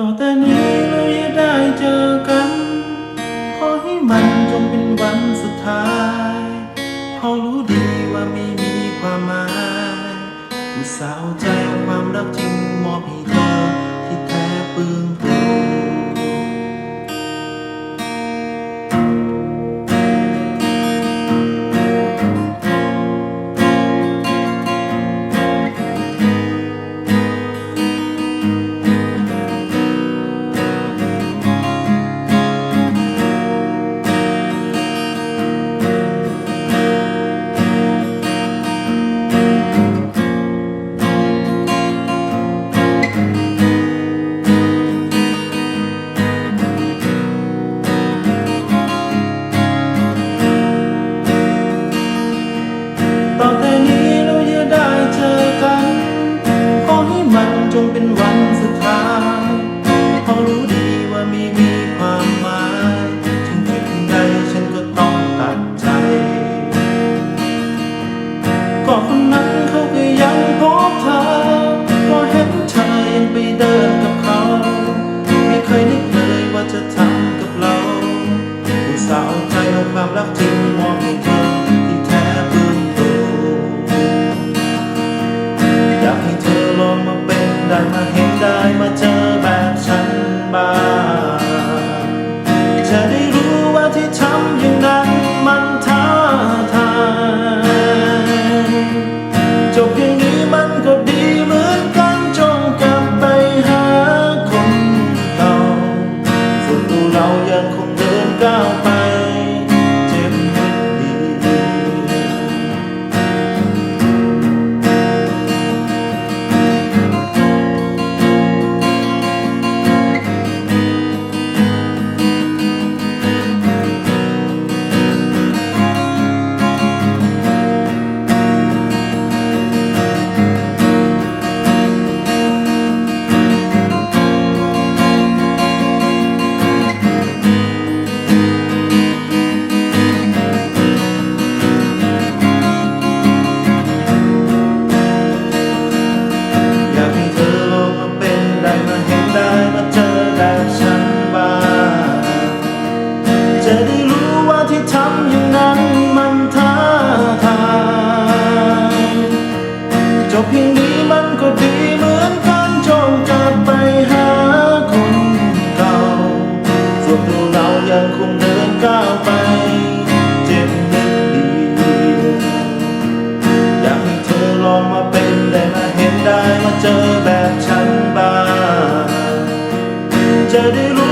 ต่อแต่นี้เราจะได้เจอกัน ขอให้มันจงเป็นวันสุดท้ายพอรู้ดีว่าไม่มีความหมายสาวใจ Dummy Dummy Güzel